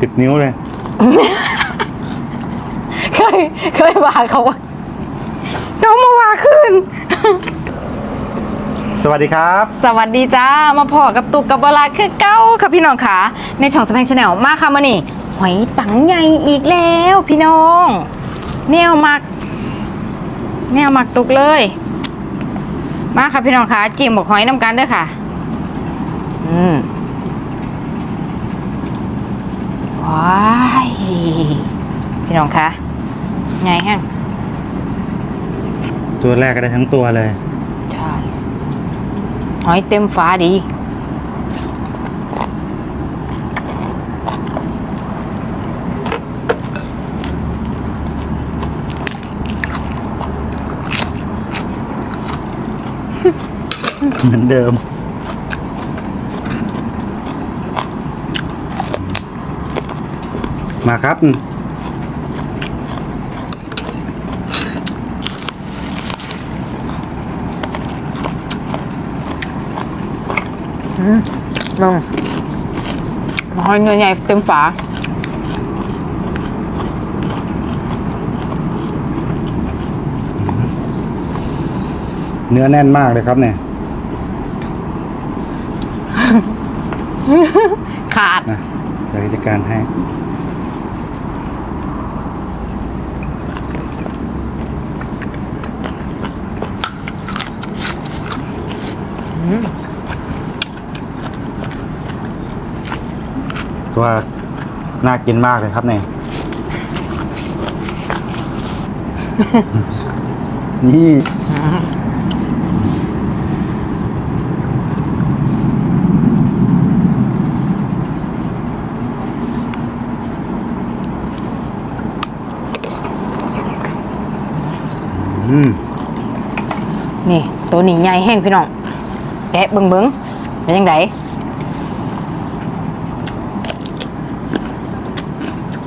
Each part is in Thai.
สิบนิ้วเลย เคยเคยว่าเขาว่าเขามาว่าขึ้น สวัสดีครับ สวัสดีจ้า มาพอกับตุกกับเวลาคือเก้าค่ะพี่น้องค่ะ ในช่องสแปงชาแนลมาค่ะมานี่หอยปังใหญ่อีกแล้วพี่น้อง แนวมัก แนวมักตุกเลย มาค่ะพี่น้องค่ะจิ้มบอกหอยน้ำกันเด้อค่ะ อืม ว้ายพี่น้องค่ะไงฮะตัวแรกก็ได้ทั้งตัวเลย ใช่หอยเต็มฟ้าดี เหมือนเดิม มาครับ ลงหอยเนื้อใหญ่เต็มฝา เนื้อแน่นมากเลยครับเนี่ย ขาดนะเดี๋ยวกิจการให้ ตัวน่ากินมากเลยครับเนี่ย นี่อืมนี่ ตัวนี้ใหญ่แห้งพี่น้อง แกะเบิ้งเบิ้งเป็นยังไง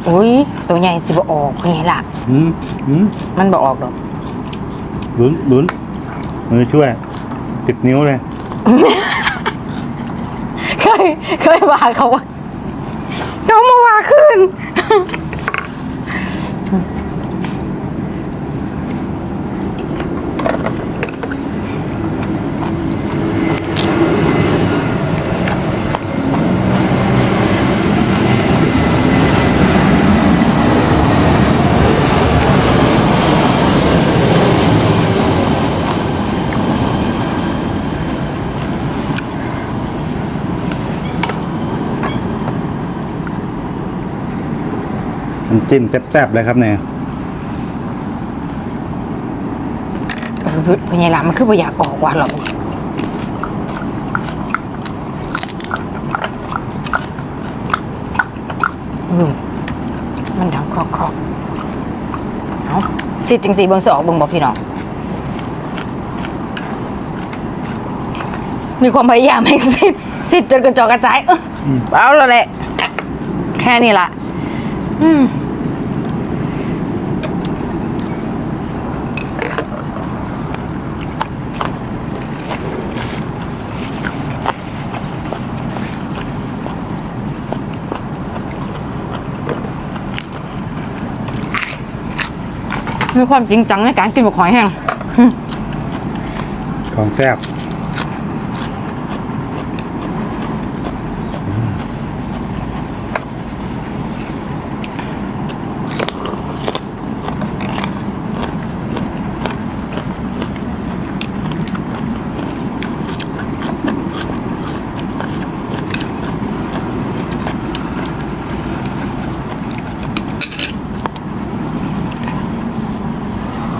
อุ้ยตัวใหญ่สิบออกเป็นไงล่ะอืมอืมมันบอออกดอกลุ้นลุ้นมือช่วยสิบนิ้วเลย เคยเคยว่าเขาว่าเขามาว่าขึ้น น้ำจิ้มแซ่บๆเลยครับเนี่ยเออเป็นไงล่ะมันคือบ่อยากออกว่ะหรอกอืมมันดังครอกครอกเอาสิจริงสีเบิ่งสออกเบิ่งบอกพี่น้อง มีความพยายามให้สิสิจนกระจอกกระจาย เอออเอาแล้วแหละ แค่นี้ละ อืม มีความจริงจังในการกินบกหอยแห้งของแซ่บ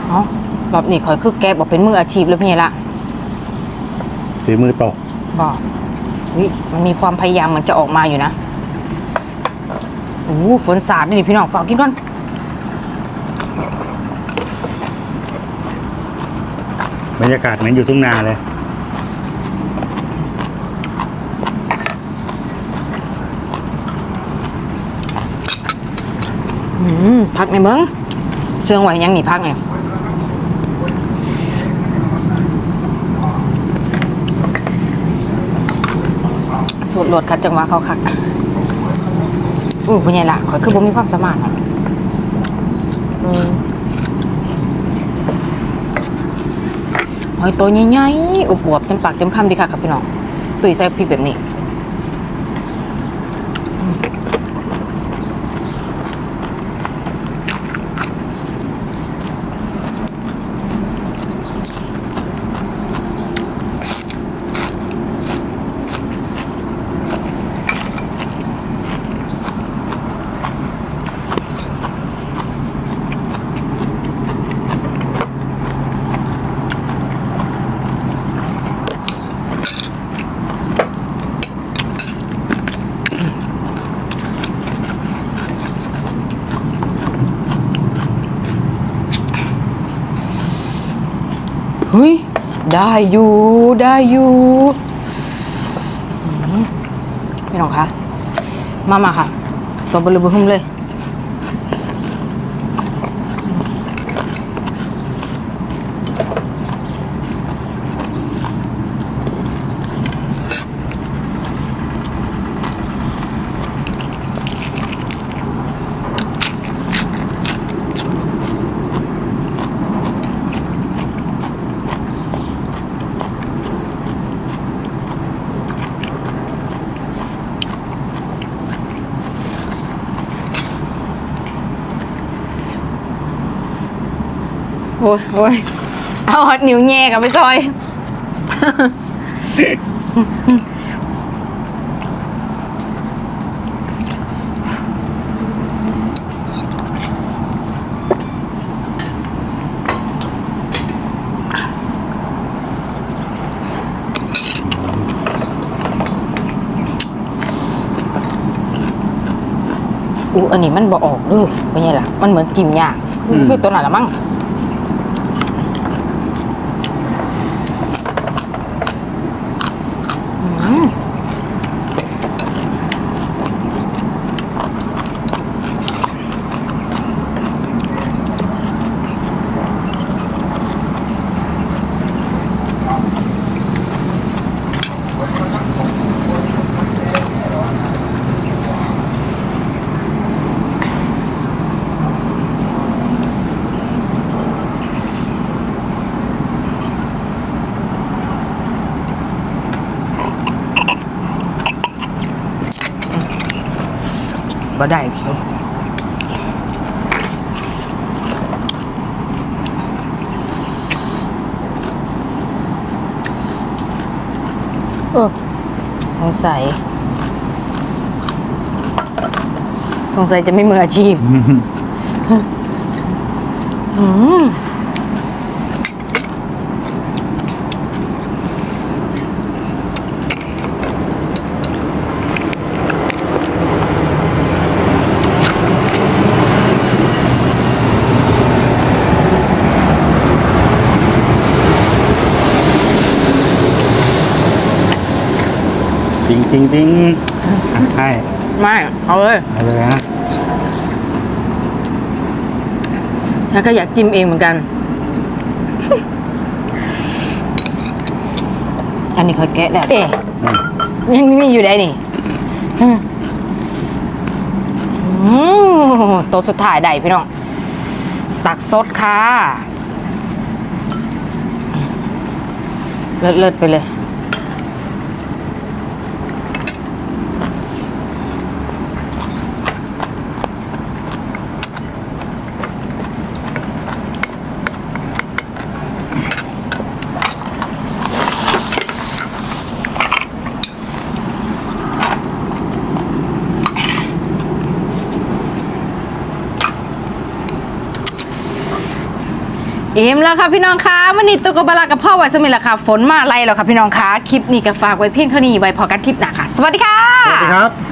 เอ้าแบบนี้คอยคือแกบอกเป็นมืออาชีพเลยพี่ไงละฝีมือตกบอกวิมันมีความพยายามเหมันจะออกมาอยู่นะโอ้โหฝนสาดนี่พี่น้องฝากกินก่อนบรรยากาศเหมือนอยู่ทุ่งนาเลย อืมพักในเมืองเสื่องไหวยังนี่พักไง สูตรโหลดคัดจังหวะเขาคักอู้เป็นไงล่ะข่อยคือบ่มีความสามารถอะอืมหอยตัวใหญ่ๆอวบๆเต็มปากเต็มคำดีค่ะครับพี่น้องตุ๋ยใส่พริกแบบนี้ เฮ้ย ได้อยู่ได้อยู่อืมพี่น้องคะมามาค่ะตัวบริบูรณ์เลย โอ้ยโอ้ยเอาหอดนิ้วแย่กับไปซอย อู้อันนี้มันบ่ออกเด้วยเป็นไงล่ะ มันเหมือนกิมยากคือคือตัวไหนนละมั้ง บ่ได้สิเออสงสัยสงสัยจะไม่มืออาชีพ อืม จริงจริงจริงอะให้ไม่ เอาเลยเอาเลยนะแล้วก็อยากจิ้มเองเหมือนกัน อันนี้ค่อยแกะแล้วเอ๊ะอืมยังมีอยู่ได้นี่อืมอืมตัวสุดท้ายได้พี่น้อง ตักสดค่ะ เลิศเลิศไปเลย อ็มแล้วค่ะพี่น้องคะวันนี้ตุกบาลากับพ่อวันสมิธละค่ะ ฝนมาไล่แล้วค่ะพี่น้องคะ คลิปนี้ก็ฝากไว้เพียงเท่านี้ไว้พอกันคลิปหน้าค่ะ สวัสดีค่ะ สวัสดีครับ